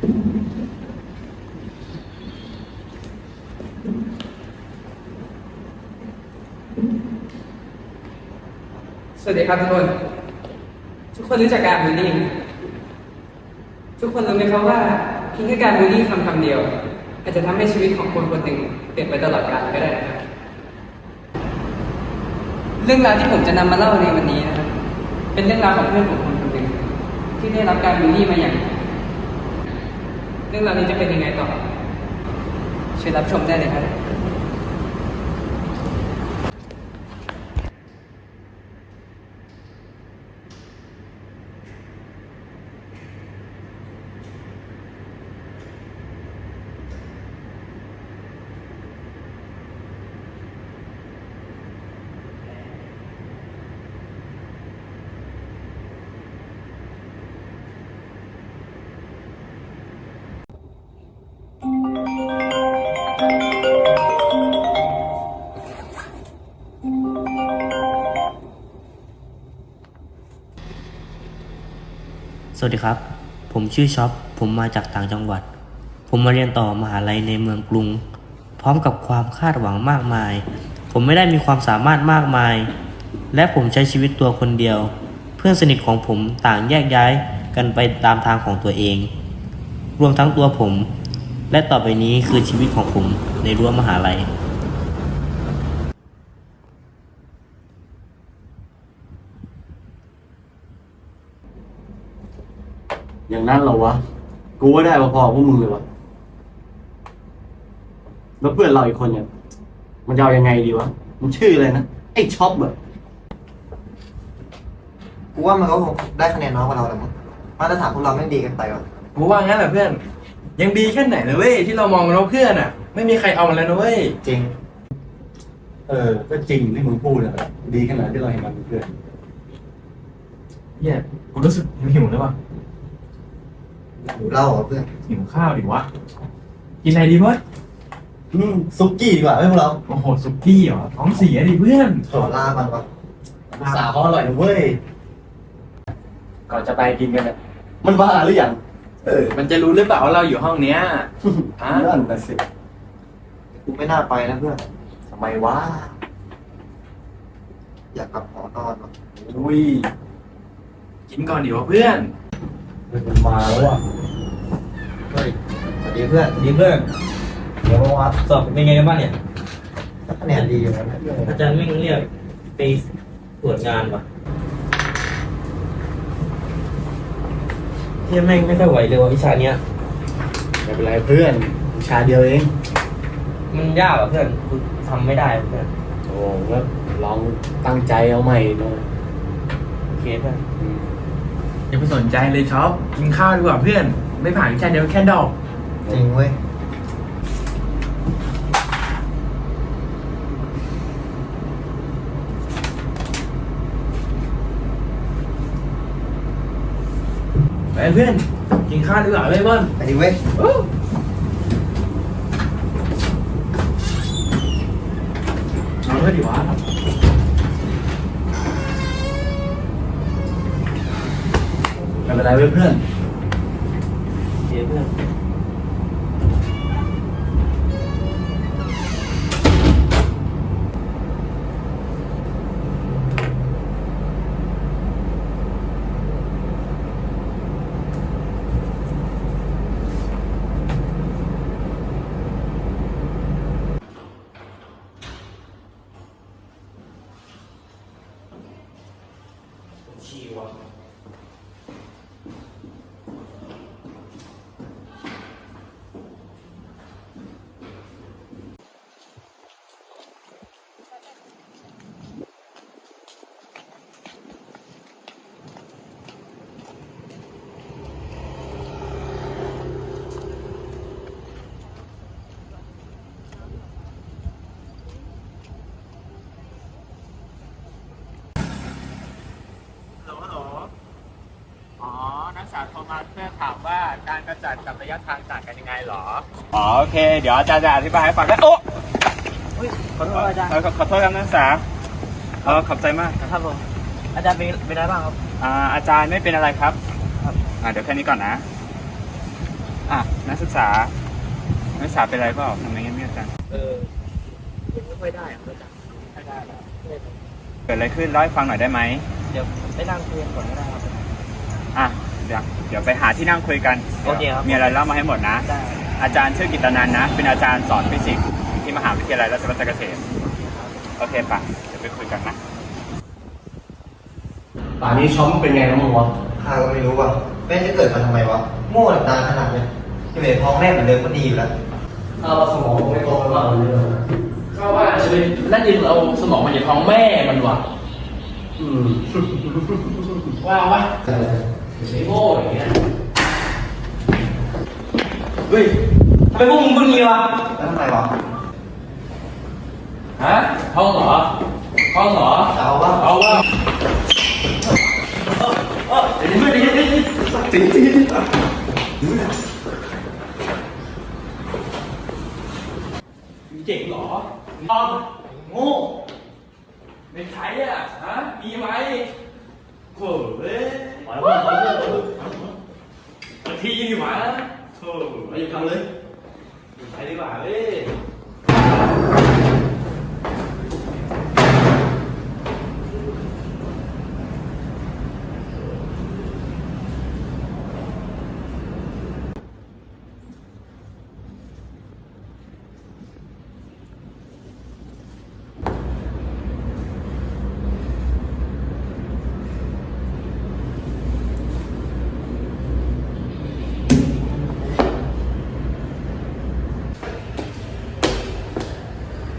สวัสดีครับทุกคน ทุกคนรู้จักการบูลลี่ทุกคนรู้ไหมครับว่าเพียงแค่การบูลลี่คำคำเดียว อาจจะทำให้ชีวิตของคนคนหนึ่งเปลี่ยนไปตลอดกาลก็ได้นะครับเรื่องราวที่ผมจะนำมาเล่าในวันนี้นะครับเป็นเรื่องราวของเพื่อนผมคนหนึ่งที่ได้รับการบูลลี่มาอย่าง เรื่องราวนี้จะเป็นยังไงต่อเชิญรับชมได้เลยครับ สวัสดีครับ ผมชื่อช็อป ผมมาจากต่างจังหวัด ผมมาเรียนต่อมหาลัยในเมืองกรุง พร้อมกับความคาดหวังมากมาย ผมไม่ได้มีความสามารถมากมาย และผมใช้ชีวิตตัวคนเดียว เพื่อนสนิทของผมต่างแยกย้ายกันไปตามทางของตัวเอง รวมทั้งตัวผม และต่อไปนี้คือชีวิตของผมในรั้วมหาลัย อย่างนั้นเหรอวะ กูว่าได้พอๆพวกมึงเลยวะ แล้วเพื่อนเราอีกคนเนี่ย มันจะเอายังไงดีวะ มันชื่ออะไรนะ ไอ้ช็อปเหรอกูว่ามันก็คงได้คะแนนน้อยกว่าเราแหละมั้งมาตรฐานพวกเราไม่ดีกันไปว่ะกูว่างั้นแหละเพื่อน ยังดีแค่ไหนเลยเว้ยที่เรามองมันว่าเพื่อนอะ ไม่มีใครเอามันแล้วนะเว้ยจริง เออ ก็จริงที่มึงพูดนะดีขนาดที่เราเห็นมันเป็นเพื่อนเหี้ยกูรู้สึกหิวแล้วว่ะ หนูเล่าเหรอเพื่อนหิวข้าวดิวะ กินอะไรดีเว้ยอืมซุกี้ดีกว่าไม่พวกเราโอ้โหสุกี้เหรอท้องเสียดิเพื่อน ขอลามันวะสาวเขาอร่อยนะเว้ย ก่อนจะไปกินกันมันบ้าหรือยังเออมันจะรู้หรือเปล่าว่าเราอยู่ห้องเนี้ยฮะนั่นน่ะสิกูไม่น่าไปนะเพื่อนทำไมวะอยากกลับหอนอนว่ะอุ้ยกินก่อนดิวะเพื่อน มันมาแล้วอะเฮ้ยสวัสดีเพื่อนดีเพื่อนเดี๋ยววัดสอบเป็นไงกันบ้างเนี่ยคะแนนดีอยู่นะเพื่อนอาจารย์ไม่เรียกไปตรวจงานวะที่แม่งไม่ค่อยไหวเลยว่ะวิชาเนี้ยไม่เป็นไรเพื่อนวิชาเดียวเอง มันยากอะเพื่อนกูทำไม่ได้เพื่อนโอ้ก็ลองตั้งใจเอาใหม่หน่อยโอเคเพื่อน อืมอย่าไปสนใจเลยช็อปกินข้าวดีกว่าเพื่อน ไม่ผ่านวิชาเดียวแค่ดอก จริงเว้ย ไปเพื่อน กินข้าวดีกว่าเว้ยเบิ้ลไปดิเว้ยนอนเพื่อนดิวะ ไม่เป็นไรเว้ยเพื่อนโอเคเพื่อน ฮัลโหลฮัลโหลอ๋อ นักศึกษาโทรมาเพื่อถามว่า การกระจัดกับระยะทางต่างกันยังไงหรอ อ๋อโอเค เดี๋ยวอาจารย์จะอธิบายให้ฟังนะโอ้ขอโทษอาจารย์ขอโทษครับนักศึกษาเออขอบใจมากครับผมอาจารย์เป็นเป็นอะไรบ้างครับอ่าอาจารย์ไม่เป็นอะไรครับอ่าเดี๋ยวแค่นี้ก่อนนะอะนักศึกษานักศึกษาเป็นไรเปล่าทำไมเงียบๆจังเออไม่ค่อยได้อะอาจารย์ไม่ได้แล้วเกิดอะไรขึ้นเล่าให้ฟังหน่อยได้ไหมเดี๋ยวไปนั่งคุยกันก่อนก็ได้ครับ อะเดี๋ยวเดี๋ยวไปหาที่นั่งคุยกันโอเคครับ มีอะไรเล่ามาให้หมดนะ ได้อาจารย์ชื่อกิตนันนะ เป็นอาจารย์สอนฟิสิกส์ที่มหาวิทยาลัยราชภัฏเกษตรโอเคปะเดี๋ยวไปคุยกันนะป่านนี้ช้อมเป็นไงแล้วมึงวะข้าก็ไม่รู้ว่าแม่จะเกิดมาทำไมวะโง่หลับตาขนาดเนี้ยที่เหลือท้องแม่เหมือนเดิมก็ดีอยู่แล้วถ้าสมองไม่โตแล้วเรื่องนะก็ว่าจะไปนั่นยิงเอาสมองมาจากท้องแม่มันวะอืมว่าวะ ไอ้โง่อย่างเงี้ย เฮ้ยทำไมพวกมึงพูดงี้วะแล้วทำไมวะฮะท้องเหรอท้องเหรอจะเอาวะเอาวะจริงจริง เจ๋งเหรอท้องโง่ไม่ใช่อะฮะมีไหมโถ่เว้ยขอแล้วขอแล้วขอทีดีกว่าโถ่ ไม่ทำเลย ไ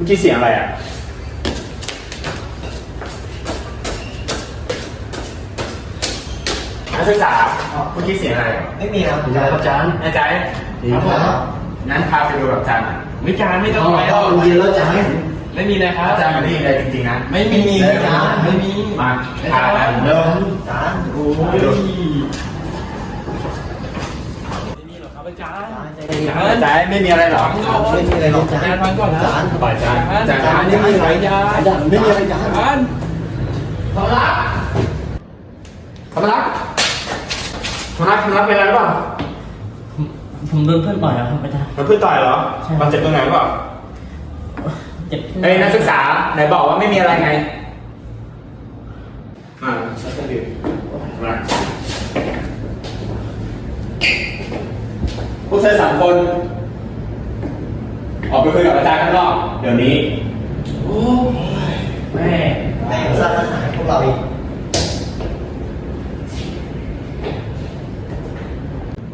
มื่อกี้เสียงอะไรอะ นักศึกษาเมื่อกี้เสียงอะไรไม่มีนะอาจารย์อาจารย์แน่ใจครับผมงั้นพาไปดูกับอาจารย์หน่อยไม่การไม่ต้องห้องไปห้องเย็นแล้วอาจารย์ไม่มีเลยครับอาจารย์มานี่เลยจริงๆนะ ไม่มีอาจารย์ไม่มี มาพาไปเร็วอาจารย์โอ้ไจารย์ไม่มีอะไรหรอกไม่มีอะไรหรอกอาจารอาจารย์ย์ฟังก่อนนะอาจารย์ปล่อยอาจารย์อาจารย์อาจารย์ไม่มีอะไรอาจารย์อาจารย์ไม่มีอะไรอาจารย์อาจารย์ธรรมรักธรรมรักธรรมรักธรรมรักเป็นอะไรหรือเปล่าผมโดนเพื่อนต่อยแล้วครับอาจารย์มันเพิ่งต่อยเหรอใช่มันเจ็บตรงไหนหรือเปล่าเจ็บที่เอ้ยนักศึกษาไหนบอกว่าไม่มีอะไรไงอ่าแล้วก็ดื่มมาพวก เธอสามคน ออกไปคุยกับอาจารย์ข้างนอก เดี๋ยวนี้ โอ้ยแม่แม่งสร้างปัญหาให้พวกเราอีก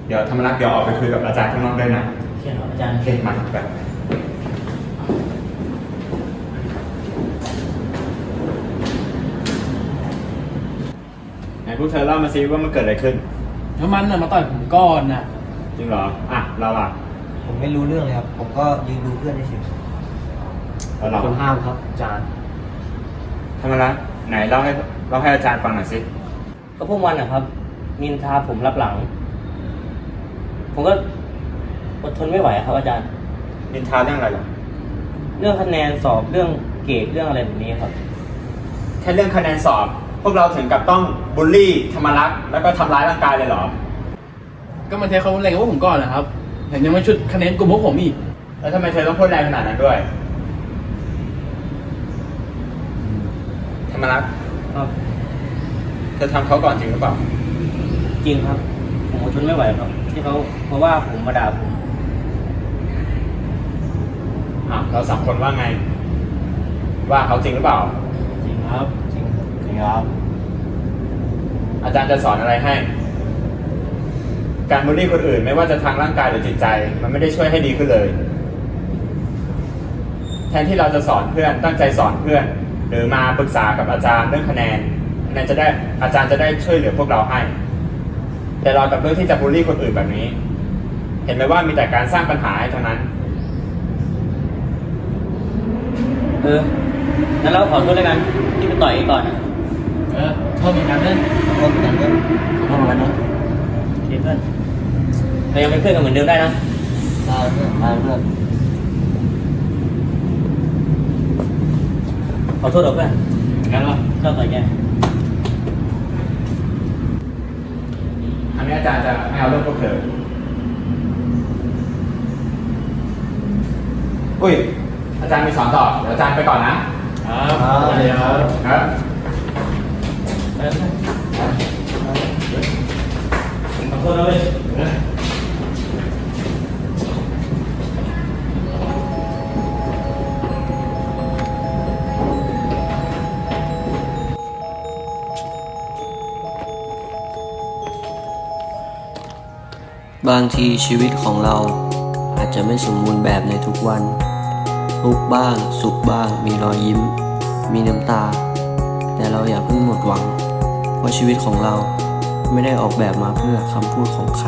เดี๋ยวธรรมรักษ์เดี๋ยวออกไปคุยกับอาจารย์ข้างนอกด้วยนะเขียนอาจารย์ โอเคมาแบบไหนพวกเธอเล่ามาซิว่ามันเกิดอะไรขึ้น แล้วมันน่ะมาต่อยผมก่อนน่ะ จริงเหรอ อะ เราอะผมไม่รู้เรื่องเลยครับ ผมก็ยืนดูเพื่อนเฉยแล้วเราคนห้ามครับอาจารย์ธรรมรักษ์ไหนเล่าให้เล่าให้อาจารย์ฟังหน่อยสิก็พวกมันนะครับ นินทาผมรับหลัง ผมก็อดทนไม่ไหวครับ อาจารย์ นินทาเรื่องอะไรหรอเรื่องคะแนนสอบเรื่องเกรดเรื่องอะไรแบบนี้ครับ แค่เรื่องคะแนนสอบ พวกเราถึงกับต้องบูลลี่ธรรมรักษ์แล้วก็ทำร้ายร่างกายเลยเหรอ ก็มันใช้คำว่าแรงกับพวกผมก่อนนะครับแถมยังมาชุดคะแนนกลุ่มพวกผมอีก แล้วทำไมเธอต้องพูดแรงขนาดนั้นด้วยธรรมรักษ์ครับเธอทำเขาก่อนจริงหรือเปล่า จริงครับ ผมอดทนไม่ไหวครับ ที่เขาเพราะว่าผมมาด่าผมอะเราสามคนว่าไง ว่าเขาจริงหรือเปล่า จริงครับๆจริงจริงครับ อาจารย์จะสอนอะไรให้ การบูลลี่คนอื่นไม่ว่าจะทางร่างกายหรือจิตใจ มันไม่ได้ช่วยให้ดีขึ้นเลย แทนที่เราจะสอนเพื่อนตั้งใจสอนเพื่อน หรือมาปรึกษากับอาจารย์เรื่องคะแนนคะแนนจะได้อาจารย์จะได้ช่วยเหลือพวกเราให้ แต่เรากับเรื่องที่จะบูลลี่คนอื่นแบบนี้ เห็นไหมว่ามีแต่การสร้างปัญหาให้เท่านั้นเอองั้นเราขอโทษแล้วกันที่ไปต่อยก่อนนะเออ โทษเหมือนกันเนอะขอโทษเหมือนกันเพื่อนขอโทษเหมือนกันเนอะโอเคเพื่อน ยังเป็นเพื่อนกันเหมือนเดิมได้นะได้เพื่อนได้เพื่อนขอโทษเราเพื่อนงั้นวะชอบต่อยแกอันนี้อาจารย์จะไม่เอาเรื่องพวกเธออุ้ย อาจารย์มีสอนต่อ เดี๋ยวอาจารย์ไปก่อนนะ ครับเดี๋ยวครับขอโทษนะเว้ย บางทีชีวิตของเราอาจจะไม่สมบูรณ์แบบในทุกวัน ทุกบ้าง สุขบ้าง มีรอยยิ้ม มีน้ำตา แต่เราอย่าเพิ่งหมดหวัง เพราะชีวิตของเราไม่ได้ออกแบบมาเพื่อคำพูดของใคร